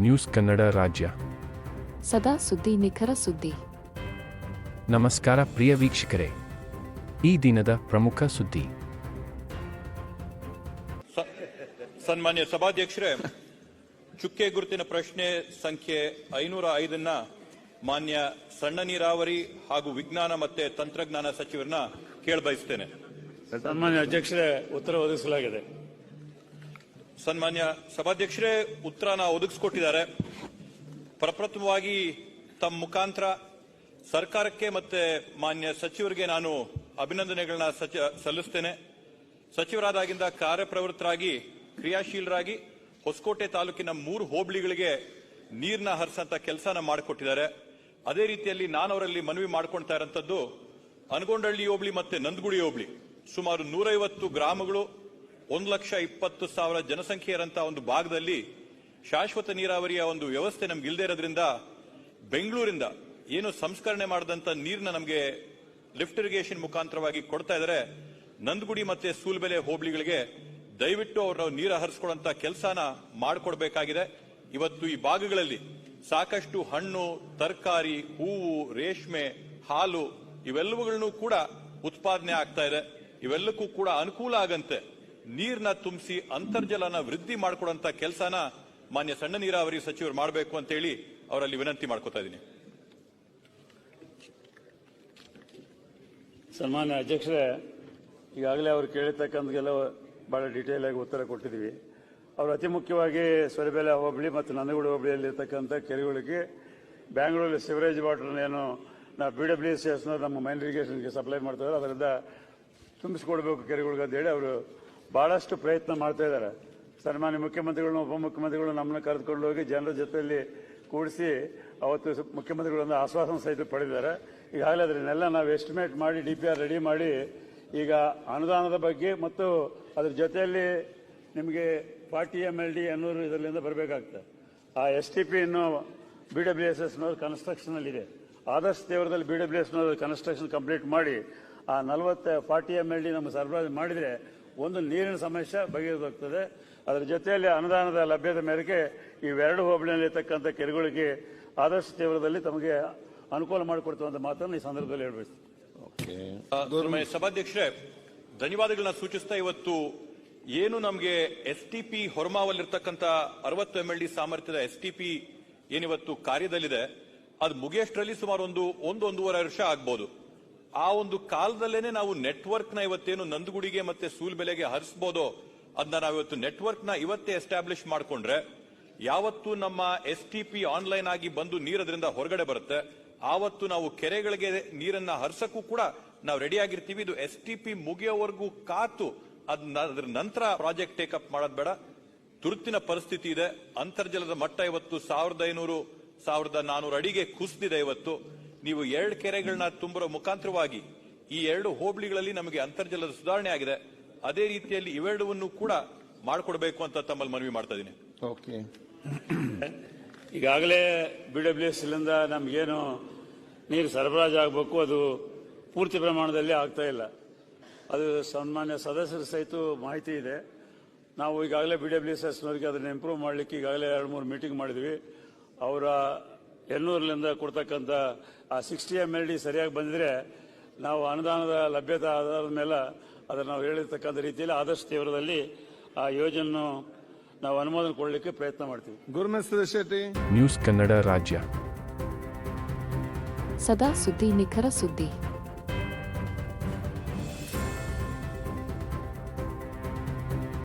News Kannada ರಾಜ್ಯ. ಸದಾ ಸುದ್ದಿ ನಿಖರ ಸುದ್ದಿ. ನಮಸ್ಕಾರ ಪ್ರಿಯ ವೀಕ್ಷಕರೇ. ಈ ದಿನದ ಪ್ರಮುಖ ಸುದ್ದಿ. ಸನ್ಮಾನ್ಯ ಸಭಾಧ್ಯಕ್ಷರೇ ಚುಕ್ಕೆ ಗುರುತಿನ ಪ್ರಶ್ನೆ ಸಂಖ್ಯೆ ಐನೂರ ಐದನ್ನ ಮಾನ್ಯ ಸಣ್ಣ ನೀರಾವರಿ ಹಾಗೂ ವಿಜ್ಞಾನ ಮತ್ತೆ ತಂತ್ರಜ್ಞಾನ ಸಚಿವರನ್ನ ಕೇಳಬಯಸ್ತೇನೆ. ಸನ್ಮಾನ್ಯ ಅಧ್ಯಕ್ಷರೇ ಉತ್ತರ ಒದಗಿಸಲಾಗಿದೆ. ಸನ್ಮಾನ್ಯ ಸಭಾಧ್ಯಕ್ಷರೇ, ಉತ್ತರನ ಒದಗಿಸ್ಕೊಟ್ಟಿದ್ದಾರೆ. ಪ್ರಪ್ರಥಮವಾಗಿ ತಮ್ಮ ಮುಖಾಂತರ ಸರ್ಕಾರಕ್ಕೆ ಮತ್ತೆ ಮಾನ್ಯ ಸಚಿವರಿಗೆ ನಾನು ಅಭಿನಂದನೆಗಳನ್ನ ಸಲ್ಲಿಸ್ತೇನೆ. ಸಚಿವರಾದಾಗಿಂದ ಕಾರ್ಯಪ್ರವೃತ್ತರಾಗಿ, ಕ್ರಿಯಾಶೀಲರಾಗಿ ಹೊಸಕೋಟೆ ತಾಲೂಕಿನ ಮೂರು ಹೋಬಳಿಗಳಿಗೆ ನೀರಿನ ಹರಿಸಂತ ಕೆಲಸನ ಮಾಡಿಕೊಟ್ಟಿದ್ದಾರೆ. ಅದೇ ರೀತಿಯಲ್ಲಿ ನಾನು ಅವರಲ್ಲಿ ಮನವಿ ಮಾಡ್ಕೊಳ್ತಾ ಇರೋಂಥದ್ದು ಅನಗೊಂಡಹಳ್ಳಿ ಹೋಬಳಿ ಮತ್ತೆ ನಂದಗುಡಿ ಹೋಬಳಿ. ಸುಮಾರು ನೂರೈವತ್ತು ಗ್ರಾಮಗಳು ಒಂದು ಲಕ್ಷ ಇಪ್ಪತ್ತು ಸಾವಿರ ಜನಸಂಖ್ಯೆ ಇರೋಂತಹ ಒಂದು ಭಾಗದಲ್ಲಿ ಶಾಶ್ವತ ನೀರಾವರಿಯ ಒಂದು ವ್ಯವಸ್ಥೆ ನಮ್ಗೆ ಇಲ್ಲದೆ ಇರೋದ್ರಿಂದ ಬೆಂಗಳೂರಿಂದ ಏನು ಸಂಸ್ಕರಣೆ ಮಾಡಿದಂತ ನೀರನ್ನ ನಮಗೆ ಲಿಫ್ಟ್ ಇರಿಗೇಷನ್ ಮುಖಾಂತರವಾಗಿ ಕೊಡ್ತಾ ಇದ್ದಾರೆ ನಂದಗುಡಿ ಮತ್ತೆ ಸೂಲ್ಬೆಲೆ ಹೋಬಳಿಗಳಿಗೆ ದಯವಿಟ್ಟು ಅವರು ನೀರು ಹರಿಸ್ಕೊಡಂತ ಕೆಲಸನ ಮಾಡಿಕೊಡ್ಬೇಕಾಗಿದೆ. ಇವತ್ತು ಈ ಭಾಗಗಳಲ್ಲಿ ಸಾಕಷ್ಟು ಹಣ್ಣು, ತರಕಾರಿ, ಹೂವು, ರೇಷ್ಮೆ, ಹಾಲು ಇವೆಲ್ಲವುಗಳನ್ನು ಕೂಡ ಉತ್ಪಾದನೆ ಆಗ್ತಾ ಇದೆ. ಇವೆಲ್ಲಕ್ಕೂ ಕೂಡ ಅನುಕೂಲ ಆಗಂತೆ. ನೀರ್ನ ತುಂಬಿಸಿ ಅಂತರ್ಜಲನ ವೃದ್ಧಿ ಮಾಡಿಕೊಡುವಂತ ಕೆಲಸನ ಮಾನ್ಯ ಸಣ್ಣ ನೀರಾವರಿ ಸಚಿವರು ಮಾಡಬೇಕು ಅಂತ ಹೇಳಿ ಅವರಲ್ಲಿ ವಿನಂತಿ ಮಾಡ್ಕೋತಾ ಇದ್ದೀನಿ. ಸನ್ಮಾನ್ಯ ಅಧ್ಯಕ್ಷರೇ, ಈಗಾಗಲೇ ಅವರು ಕೇಳಿರ್ತಕ್ಕಂಥಗೆಲ್ಲ ಬಹಳ ಡೀಟೇಲ್ ಆಗಿ ಉತ್ತರ ಕೊಟ್ಟಿದ್ದೀವಿ. ಅವರು ಅತಿ ಮುಖ್ಯವಾಗಿ ಸೊರಬೆಲೆ ಹೋಬಳಿ ಮತ್ತು ನಂದಗೂಡು ಹೋಬಳಿಯಲ್ಲಿರ್ತಕ್ಕಂಥ ಕೆರೆಗಳಿಗೆ ಬ್ಯಾಂಗ್ಳೂರಲ್ಲಿ ಸಿವರೇಜ್ ವಾಟರ್ ಏನು ನಾವು ಬಿ ಡಬ್ಲ್ಯೂ ಸಿ ಎಸ್ನ ನಮ್ಮ ಮೈನ್ ಇರಿಗೇಷನ್ಗೆ ಸಪ್ಲೈ ಮಾಡ್ತಾರೆ ಅದರಿಂದ ತುಂಬಿಸ್ಕೊಡ್ಬೇಕು ಕೆರೆಗಳಿಗೆ ಅಂತ ಹೇಳಿ ಅವರು ಬಹಳಷ್ಟು ಪ್ರಯತ್ನ ಮಾಡ್ತಾ ಇದ್ದಾರೆ. ಸನ್ಮಾನ್ಯ ಮುಖ್ಯಮಂತ್ರಿಗಳನ್ನ ಉಪಮುಖ್ಯಮಂತ್ರಿಗಳು ನಮ್ಮನ್ನ ಕರೆದುಕೊಂಡು ಹೋಗಿ ಜನರ ಜೊತೆಯಲ್ಲಿ ಕೂಡಿಸಿ ಅವತ್ತು ಮುಖ್ಯಮಂತ್ರಿಗಳನ್ನ ಆಶ್ವಾಸನ ಸಹಿತ ಪಡೆದಿದ್ದಾರೆ. ಈಗಾಗಲೇ ಅದನ್ನೆಲ್ಲ ನಾವು ಎಸ್ಟಿಮೇಟ್ ಮಾಡಿ ಡಿ ಪಿ ಆರ್ ರೆಡಿ ಮಾಡಿ, ಈಗ ಅನುದಾನದ ಬಗ್ಗೆ ಮತ್ತು ಅದ್ರ ಜೊತೆಯಲ್ಲಿ ನಿಮಗೆ ಫಾರ್ಟಿ ಎಂ ಎಲ್ ಡಿ ಎನ್ನೂರು ಇದರಿಂದ ಬರಬೇಕಾಗ್ತದೆ. ಆ ಎಸ್ ಟಿ ಪಿ ಇನ್ನು B W S S construction ಅಲ್ಲಿ ಇದೆ ಆದಷ್ಟು ದೇವರದಲ್ಲಿ B W S construction complete ಮಾಡಿ, ಆ ನಲವತ್ತು, ಫಾರ್ಟಿ ಎಂ ಎಲ್ ಡಿ ನಮ್ಮ ಸರಬರಾಜು ಮಾಡಿದರೆ ಒಂದು ನೀರಿನ ಸಮಸ್ಯೆ ಬಗೆಹರಿದೋಗ್ತದೆ. ಅದರ ಜೊತೆಯಲ್ಲಿ ಅನುದಾನದ ಲಭ್ಯತೆ ಮೇರೆಗೆ ಇವೆರಡು ಹೋಬಳಿಯಲ್ಲಿರ್ತಕ್ಕಂಥ ಕೆರೆಗಳಿಗೆ ಆದಷ್ಟು ತೀವ್ರದಲ್ಲಿ ತಮಗೆ ಅನುಕೂಲ ಮಾಡಿಕೊಡ್ತೇವೆ ಮಾತನ್ನು ಈ ಸಂದರ್ಭದಲ್ಲಿ ಹೇಳಬೇಕು ಸಭಾಧ್ಯಕ್ಷರೇ ಧನ್ಯವಾದಗಳನ್ನ ಸೂಚಿಸ್ತಾ ಇವತ್ತು ಏನು ನಮಗೆ ಎಸ್ ಟಿ ಪಿ ಹೊರಮಾವಲ್ಲಿರ್ತಕ್ಕಂಥ ಅರವತ್ತು ಎಂ ಎಲ್ ಡಿ ಸಾಮರ್ಥ್ಯದ ಎಸ್ ಟಿ ಪಿ ಏನಿವತ್ತು ಕಾರ್ಯದಲ್ಲಿದೆ ಅದು ಮುಗಿಯಷ್ಟರಲ್ಲಿ ಸುಮಾರು ಒಂದು ಒಂದು ಒಂದೂವರೆ ವರ್ಷ ಆಗ್ಬೋದು. ಆ ಒಂದು ಕಾಲದಲ್ಲೇನೆ ನಾವು ನೆಟ್ವರ್ಕ್ನ ಇವತ್ತೇನು ನಂದಗುಡಿಗೆ ಮತ್ತೆ ಸೂಲ್ಬೆಲೆಗೆ ಹರಿಸಬಹುದು ಅದನ್ನ ನಾವು ಇವತ್ತು ನೆಟ್ವರ್ಕ್ನ ಇವತ್ತೇ ಎಸ್ಟಾಬ್ಲಿಷ್ ಮಾಡಿಕೊಂಡ್ರೆ ಯಾವತ್ತು ನಮ್ಮ ಎಸ್ ಟಿ ಪಿ ಆನ್ಲೈನ್ ಆಗಿ ಬಂದು ನೀರದ್ರಿಂದ ಹೊರಗಡೆ ಬರುತ್ತೆ. ಆವತ್ತು ನಾವು ಕೆರೆಗಳಿಗೆ ನೀರನ್ನ ಹರಿಸಕ್ಕೂ ಕೂಡ ನಾವು ರೆಡಿ ಆಗಿರ್ತೀವಿ. ಇದು ಎಸ್ ಟಿ ಪಿ ಮುಗಿಯೋವರೆಗೂ ಕಾತು ಅದ್ರ ನಂತರ ಪ್ರಾಜೆಕ್ಟ್ ಟೇಕಪ್ ಮಾಡೋದ್ ಬೇಡ. ತುರ್ತಿನ ಪರಿಸ್ಥಿತಿ ಇದೆ. ಅಂತರ್ಜಲದ ಮಟ್ಟ ಇವತ್ತು ಸಾವಿರದ ಐನೂರು, ಸಾವಿರದ ನಾನೂರು ಅಡಿಗೆ ಕುಸಿದಿದೆ ಇವತ್ತು. ನೀವು ಎರಡು ಕೆರೆಗಳನ್ನ ತುಂಬಿರೋ ಮುಖಾಂತರವಾಗಿ ಈ ಎರಡು ಹೋಬಳಿಗಳಲ್ಲಿ ನಮಗೆ ಅಂತರ್ಜಲದ ಸುಧಾರಣೆ ಆಗಿದೆ. ಅದೇ ರೀತಿಯಲ್ಲಿ ಇವೆರಡವನ್ನು ಕೂಡ ಮಾಡಿಕೊಡ್ಬೇಕು ಅಂತ ತಮ್ಮಲ್ಲಿ ಮನವಿ ಮಾಡ್ತಾ ಇದ್ದೀನಿ. ಓಕೆ. ಈಗಾಗಲೇ ಬಿ ಡಬ್ಲ್ಯೂ ಎಸ್ ಇಲ್ಲಿಂದ ನಮಗೇನು ನೀರು ಸರಬರಾಜು ಆಗಬೇಕು ಅದು ಪೂರ್ತಿ ಪ್ರಮಾಣದಲ್ಲಿ ಆಗ್ತಾ ಇಲ್ಲ. ಅದು ಸನ್ಮಾನ್ಯ ಸದಸ್ಯರ ಸಹಿತ ಮಾಹಿತಿ ಇದೆ. ನಾವು ಈಗಾಗಲೇ ಬಿ ಡಬ್ಲ್ಯೂ ಎಸ್ ಎಸ್ನವರಿಗೆ ಅದನ್ನು ಇಂಪ್ರೂವ್ ಮಾಡಲಿಕ್ಕೆ ಈಗಾಗಲೇ ಎರಡು ಮೂರು ಮೀಟಿಂಗ್ ಮಾಡಿದ್ವಿ. ಅವರ ಎನ್ನೂರಲಿಂದ ಕೊಡ್ತಕ್ಕಂಥ ಆ ಸಿಕ್ಸ್ಟಿ ಎಂ ಎಲ್ ಡಿ ಸರಿಯಾಗಿ ಬಂದಿದ್ರೆ ನಾವು ಅನುದಾನದ ಲಭ್ಯತೆ ಆಧಾರದ ಮೇಲೆ ಅದನ್ನು ನಾವು ಹೇಳಿರ್ತಕ್ಕಂಥ ರೀತಿಯಲ್ಲಿ ಆದಷ್ಟು ತೀವ್ರದಲ್ಲಿ ಆ ಯೋಜನೆ ನಾವು ಅನುಮೋದನೆ ಕೊಡಲಿಕ್ಕೆ ಪ್ರಯತ್ನ ಮಾಡ್ತೀವಿ. ಗುರುಮಿಸ್ಟರ್ ಶೆಟ್ಟಿ. ನ್ಯೂಸ್ ಕನ್ನಡ ರಾಜ್ಯ. ಸದಾ ಸುದ್ದಿ ನಿಖರ ಸುದ್ದಿ.